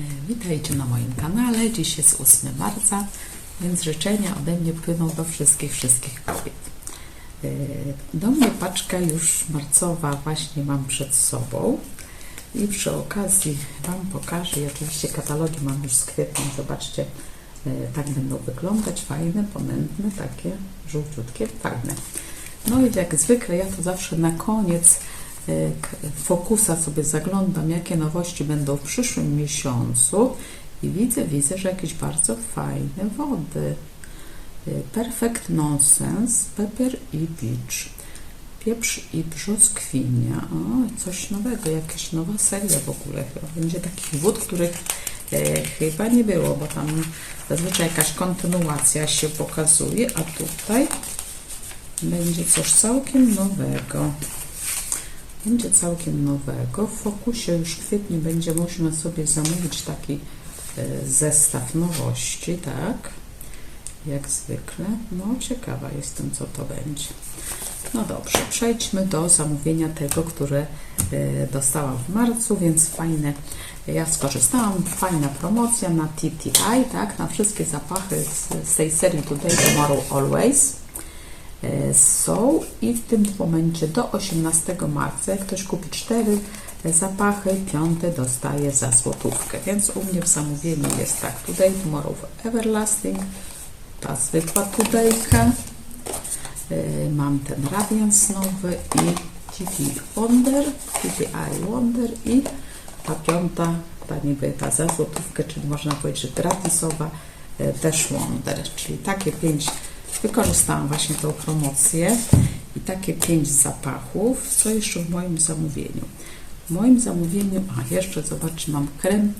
E, Witajcie na moim kanale. Dziś jest 8 marca, więc życzenia ode mnie płyną do wszystkich, wszystkich kobiet. E, Do mnie paczka już marcowa właśnie mam przed sobą i przy okazji Wam pokażę i oczywiście katalogi mam już z kwietnia, zobaczcie, e, tak będą wyglądać, fajne, ponętne, takie żółciutkie, fajne. No i jak zwykle ja to zawsze na koniec Fokusa sobie zaglądam, jakie nowości będą w przyszłym miesiącu i widzę, widzę, że jakieś bardzo fajne wody. E, Perfect Nonsense, Pepper i Beach. Pieprz i brzoskwinia. O, coś nowego, jakaś nowa seria w ogóle. Będzie takich wód, których e, chyba nie było, bo tam zazwyczaj jakaś kontynuacja się pokazuje, a tutaj będzie coś całkiem nowego. Będzie całkiem nowego. W Fokusie już w kwietniu będzie można sobie zamówić taki e, zestaw nowości, tak? Jak zwykle. No, ciekawa jestem, co to będzie. No dobrze, przejdźmy do zamówienia tego, które e, dostałam w marcu, więc fajne. Ja skorzystałam, fajna promocja na TTI, tak? Na wszystkie zapachy z, z tej serii Today, Tomorrow, Always są i w tym momencie do 18 marca, jak ktoś kupi 4 zapachy, piąty dostaje za złotówkę. Więc u mnie w zamówieniu jest tak, Today, Tomorrow, Everlasting, ta zwykła Todayka, y, mam ten Radiance nowy i TT Wonder, TTI Wonder i ta piąta, ta niby ta za złotówkę, czyli można powiedzieć, że gratisowa, też Wonder, czyli takie pięć Wykorzystałam właśnie tą promocję i takie pięć zapachów. Co jeszcze w moim zamówieniu? W moim zamówieniu, a jeszcze zobaczcie, mam krem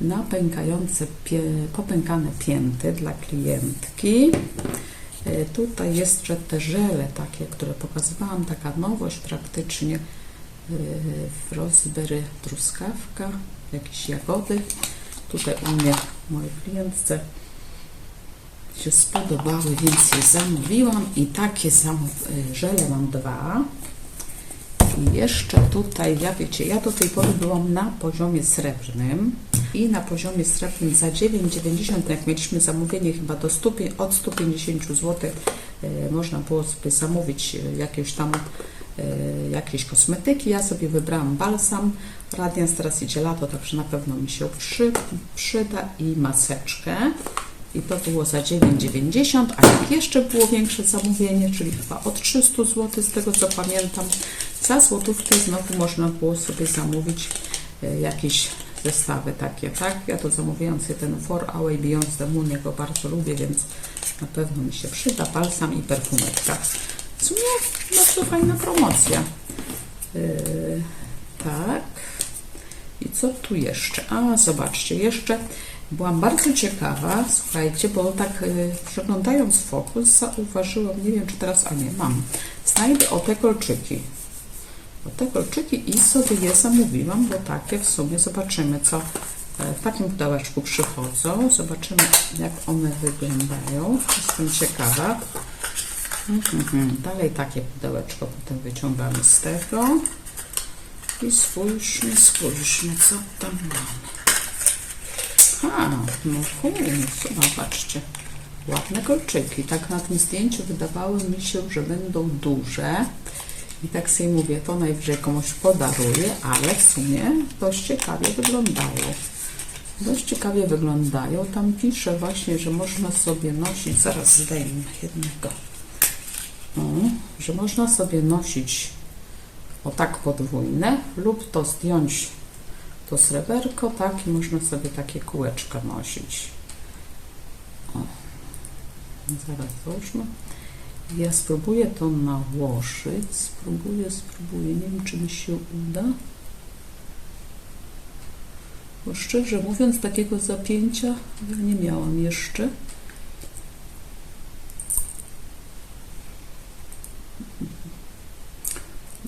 na pękające, pie, popękane pięty dla klientki. E, Tutaj jeszcze te żele takie, które pokazywałam, taka nowość praktycznie e, w raspberry truskawka, jakieś jagody. Tutaj u mnie, mojej klientce się spodobały, więc je zamówiłam i takie y, żele mam dwa. I jeszcze tutaj, ja wiecie, ja do tej pory byłam na poziomie srebrnym i na poziomie srebrnym za 9,90, jak mieliśmy zamówienie chyba do 100, pi- od 150 zł, y, można było sobie zamówić y, jakieś tam y, jakieś kosmetyki. Ja sobie wybrałam balsam Radiance, teraz idzie lato, także na pewno mi się przy, przyda i maseczkę. I to było za 9,90, a jak jeszcze było większe zamówienie, czyli chyba od 300 zł, z tego co pamiętam, za złotówkę znowu można było sobie zamówić e, jakieś zestawy takie, tak? Ja to zamówiłam sobie ten For Away Beyond the Moon, ja go bardzo lubię, więc na pewno mi się przyda, balsam i perfumetka. W sumie bardzo fajna promocja. Yy, tak. I co tu jeszcze? A, zobaczcie, jeszcze byłam bardzo ciekawa, słuchajcie, bo tak y, przeglądając fokus zauważyłam, nie wiem czy teraz, a nie, mam, znajdę o te kolczyki. O te kolczyki i sobie je zamówiłam, bo takie w sumie zobaczymy, co e, w takim pudełeczku przychodzą. Zobaczymy, jak one wyglądają. Jestem ciekawa. Mhm, Dalej takie pudełeczko potem wyciągamy z tego. I spójrzmy, spójrzmy, co tam mamy. A, no kurczę, no patrzcie. Ładne kolczyki. Tak na tym zdjęciu wydawały mi się, że będą duże. I tak sobie mówię, to najwyżej komuś podaruję, ale w sumie dość ciekawie wyglądają. Dość ciekawie wyglądają. Tam pisze właśnie, że można sobie nosić, zaraz zdejmę jednego, że można sobie nosić o tak podwójne lub to zdjąć to sreberko, tak, i można sobie takie kółeczka nosić. O. Zaraz załóżmy. Ja spróbuję to nałożyć. Spróbuję, spróbuję. Nie wiem, czy mi się uda. Bo szczerze mówiąc, takiego zapięcia ja nie miałam jeszcze.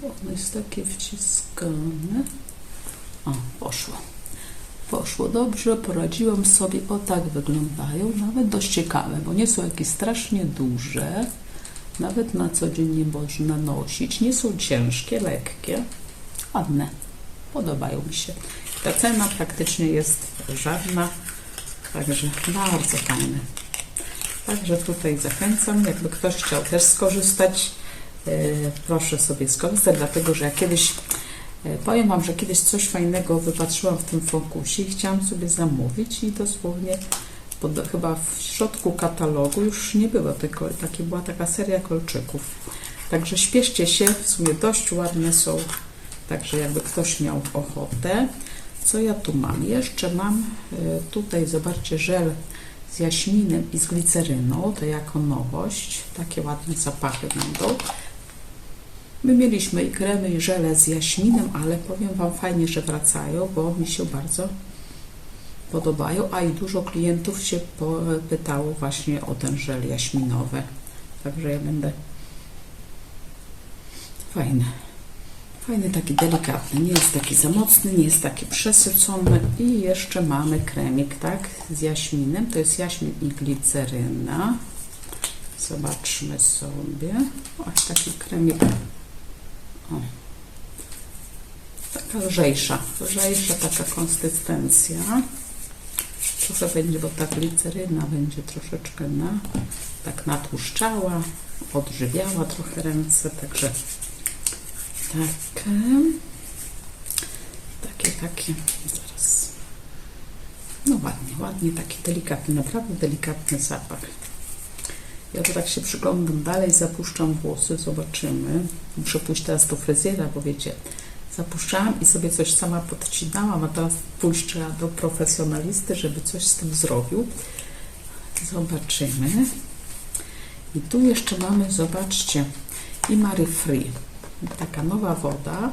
Ono jest takie wciskane. O, poszło. Poszło dobrze, poradziłam sobie. O tak wyglądają. Nawet dość ciekawe, bo nie są jakieś strasznie duże. Nawet na co dzień nie można nosić. Nie są ciężkie, lekkie. Ładne. Podobają mi się. Ta cena praktycznie jest żadna. Także bardzo fajne. Także tutaj zachęcam, jakby ktoś chciał też skorzystać, e, proszę sobie skorzystać, dlatego że ja kiedyś, powiem Wam, że kiedyś coś fajnego wypatrzyłam w tym fokusie i chciałam sobie zamówić i dosłownie pod, chyba w środku katalogu już nie było tylko, takie, była taka seria kolczyków. Także śpieszcie się, w sumie dość ładne są, także jakby ktoś miał ochotę. Co ja tu mam? Jeszcze mam e, tutaj, zobaczcie, żel z jaśminem i z gliceryną, to jako nowość. Takie ładne zapachy będą. My mieliśmy i kremy, i żele z jaśminem, ale powiem Wam fajnie, że wracają, bo mi się bardzo podobają, a i dużo klientów się pytało właśnie o ten żel jaśminowy. Także ja będę fajny. Fajny, taki delikatny, nie jest taki za mocny, nie jest taki przesycony i jeszcze mamy kremik, tak, z jaśminem, to jest jaśmin i gliceryna. Zobaczmy sobie. O, taki kremik. O. Taka lżejsza, lżejsza taka konsystencja. Trochę będzie, bo ta gliceryna będzie troszeczkę na, tak natłuszczała, odżywiała trochę ręce, także takie, takie, takie, zaraz, no ładnie, ładnie, taki delikatny, naprawdę delikatny zapach. Ja to tak się przyglądam dalej, zapuszczam włosy, zobaczymy. Muszę pójść teraz do fryzjera, bo wiecie, zapuszczałam i sobie coś sama podcinałam, a teraz pójść trzeba do profesjonalisty, żeby coś z tym zrobił. Zobaczymy. I tu jeszcze mamy, zobaczcie, i Mary Free. Taka nowa woda.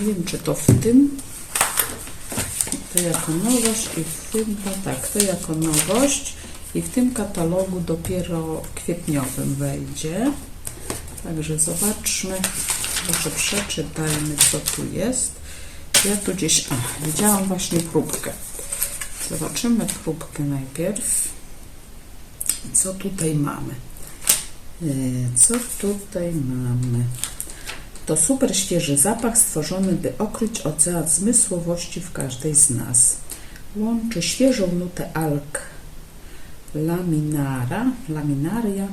Nie wiem, czy to w tym. To jako nowość i w tym, tak, to jako nowość i w tym katalogu dopiero kwietniowym wejdzie. Także zobaczmy, może przeczytajmy, co tu jest. Ja tu gdzieś, a, widziałam właśnie próbkę. Zobaczymy próbkę najpierw. Co tutaj mamy? Co tutaj mamy? To super świeży zapach stworzony, by okryć ocean zmysłowości w każdej z nas. Łączy świeżą nutę alk laminara, laminaria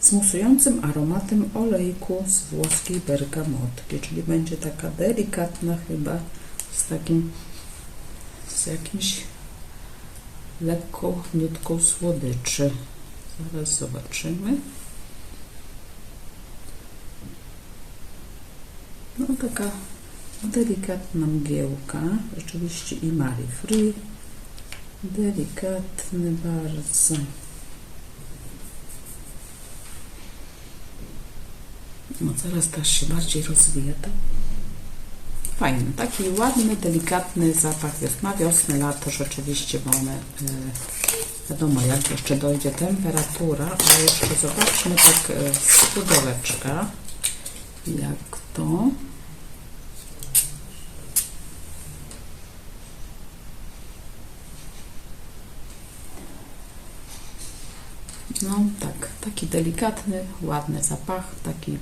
z musującym aromatem olejku z włoskiej bergamotki, czyli będzie taka delikatna chyba z takim z jakimś lekką nutką słodyczy. Zaraz zobaczymy. No taka delikatna mgiełka, rzeczywiście i Mary Free, delikatny bardzo. No teraz też się bardziej rozwija to. Fajny, taki ładny, delikatny zapach jest na wiosnę, lato rzeczywiście mamy, yy, wiadomo jak jeszcze dojdzie temperatura, ale jeszcze zobaczmy tak yy, z pudełeczka, jak to. No tak, taki delikatny, ładny zapach, taki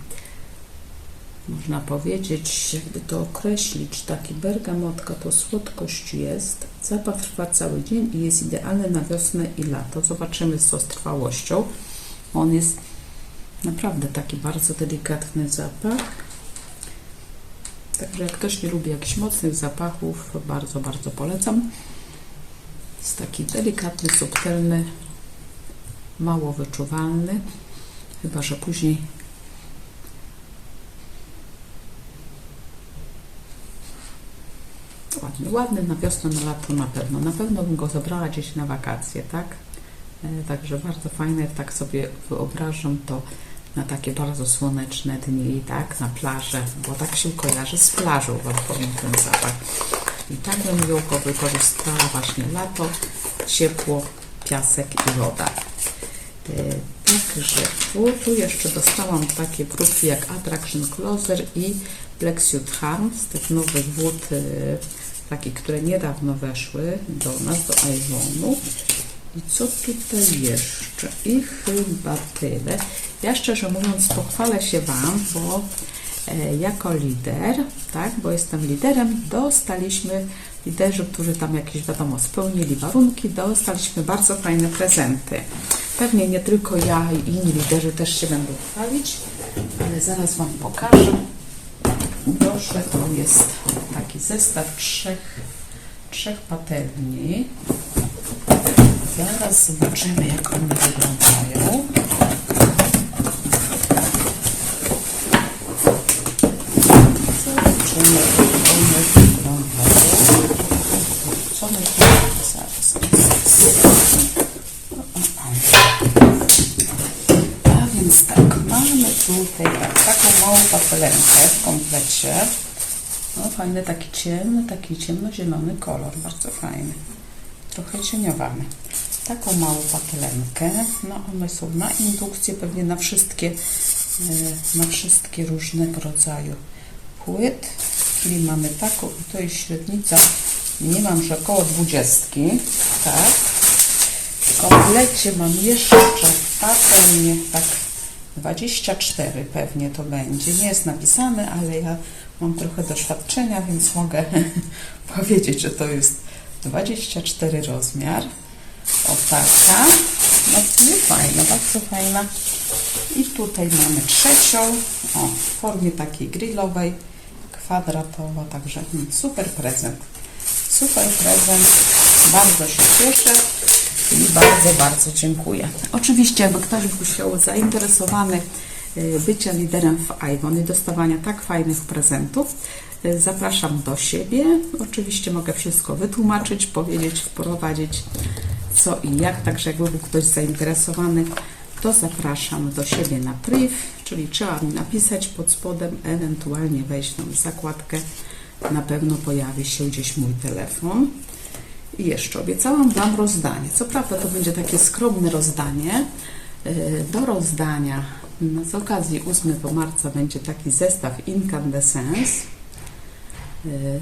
można powiedzieć, jakby to określić, taki bergamotka to słodkość jest. Zapach trwa cały dzień i jest idealny na wiosnę i lato. Zobaczymy co z trwałością. On jest naprawdę taki bardzo delikatny zapach. Także jak ktoś nie lubi jakichś mocnych zapachów, bardzo, bardzo polecam. Jest taki delikatny, subtelny, mało wyczuwalny, chyba że później ładny, ładny na wiosnę, na lato na pewno. Na pewno bym go zabrała gdzieś na wakacje, tak? E, także bardzo fajne, tak sobie wyobrażam to na takie bardzo słoneczne dni, tak, na plażę, bo tak się kojarzy z plażą, Wam powiem ten zapach. I tak bym ją wykorzystała właśnie lato, ciepło, piasek i woda. Także tu, jeszcze dostałam takie próbki jak Attraction Closer i Plexute Harm z tych nowych wód, e, takich, które niedawno weszły do nas, do Avonu. I co tutaj jeszcze? I chyba tyle. Ja szczerze mówiąc pochwalę się Wam, bo e, jako lider, tak, bo jestem liderem, dostaliśmy liderzy, którzy tam jakieś, wiadomo, spełnili warunki, dostaliśmy bardzo fajne prezenty. Pewnie nie tylko ja i inni liderzy też się będą chwalić, ale zaraz Wam pokażę. Proszę, to jest taki zestaw trzech, trzech patelni. Zaraz zobaczymy, jak one wyglądają. Zobaczymy, jak one wyglądają. Co my tu mamy? zaraz? O, o, o. A więc tak, mamy tutaj tak, taką małą papelenkę w komplecie. No fajny, taki ciemny, taki ciemnozielony kolor, bardzo fajny. Trochę cieniowany. Taką małą patelenkę. No one są na indukcję, pewnie na wszystkie, e, na wszystkie różnego rodzaju płyt. Czyli mamy taką to jest średnica, nie mam, że około dwudziestki, tak. W komplecie mam jeszcze patelnię, tak 24 pewnie to będzie. Nie jest napisane, ale ja mam trochę doświadczenia, więc mogę powiedzieć, że to jest 24 rozmiar. O taka. No nie fajna, bardzo fajna. I tutaj mamy trzecią, o, w formie takiej grillowej, kwadratowa, także mm, super prezent. Super prezent, bardzo się cieszę i bardzo, bardzo dziękuję. Oczywiście, jakby ktoś był się zainteresowany y, bycia liderem w Ivon i dostawania tak fajnych prezentów, y, zapraszam do siebie. Oczywiście mogę wszystko wytłumaczyć, powiedzieć, wprowadzić co i jak, także jakby był ktoś zainteresowany, to zapraszam do siebie na priv, czyli trzeba mi napisać pod spodem, ewentualnie wejść na zakładkę. Na pewno pojawi się gdzieś mój telefon. I jeszcze obiecałam Wam rozdanie. Co prawda to będzie takie skromne rozdanie. Yy, Do rozdania no, z okazji 8 marca będzie taki zestaw Incandescence. Yy,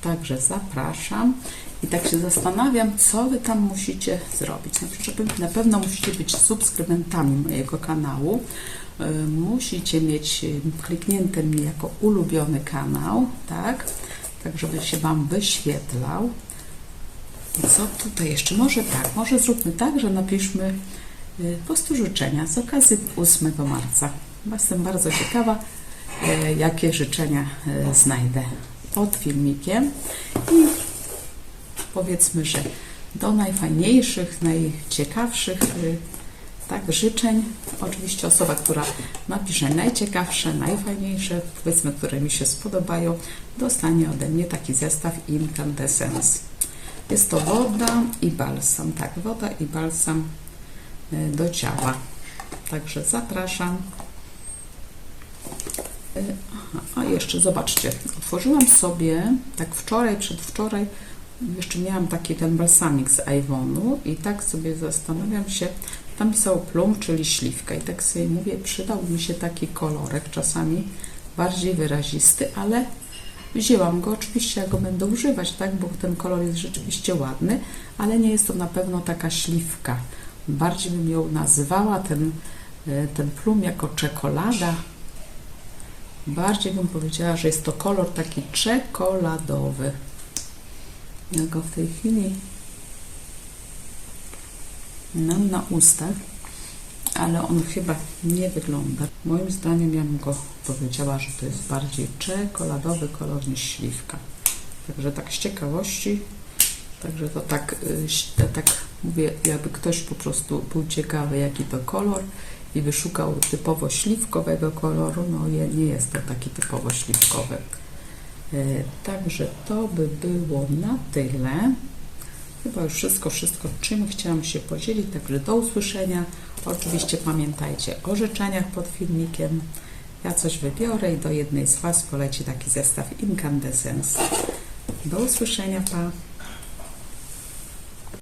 Także zapraszam. I tak się zastanawiam, co Wy tam musicie zrobić. Na przykład na pewno musicie być subskrybentami mojego kanału. Yy, Musicie mieć kliknięte mnie jako ulubiony kanał, tak? Tak, żeby się Wam wyświetlał. Co tutaj jeszcze? Może tak, może zróbmy tak, że napiszmy y, po prostu życzenia z okazji 8 marca. Jestem bardzo ciekawa, y, jakie życzenia y, znajdę pod filmikiem. I powiedzmy, że do najfajniejszych, najciekawszych tak, życzeń. Oczywiście osoba, która napisze najciekawsze, najfajniejsze, powiedzmy, które mi się spodobają, dostanie ode mnie taki zestaw Incandescence. Jest to woda i balsam. Tak, woda i balsam y, do ciała. Także zapraszam. Aha, a jeszcze zobaczcie, otworzyłam sobie tak wczoraj, przedwczoraj, jeszcze miałam taki ten balsamik z Avonu i tak sobie zastanawiam się, tam pisał plum, czyli śliwka i tak sobie mówię, przydał mi się taki kolorek czasami bardziej wyrazisty, ale Wzięłam go, oczywiście ja go będę używać, tak, bo ten kolor jest rzeczywiście ładny, ale nie jest to na pewno taka śliwka. Bardziej bym ją nazywała ten, e, ten plum jako czekolada. Bardziej bym powiedziała, że jest to kolor taki czekoladowy. Ja go w tej chwili mam na ustach, ale on chyba nie wygląda. Moim zdaniem ja bym go powiedziała, że to jest bardziej czekoladowy kolor niż śliwka. Także tak z ciekawości, także to tak, y, tak mówię, jakby ktoś po prostu był ciekawy, jaki to kolor i wyszukał typowo śliwkowego koloru, no nie jest to taki typowo śliwkowy. Y, Także to by było na tyle. Chyba już wszystko, wszystko, czym chciałam się podzielić. Także do usłyszenia. Oczywiście pamiętajcie o życzeniach pod filmikiem. Ja coś wybiorę i do jednej z Was poleci taki zestaw Incandescence. Do usłyszenia, pa!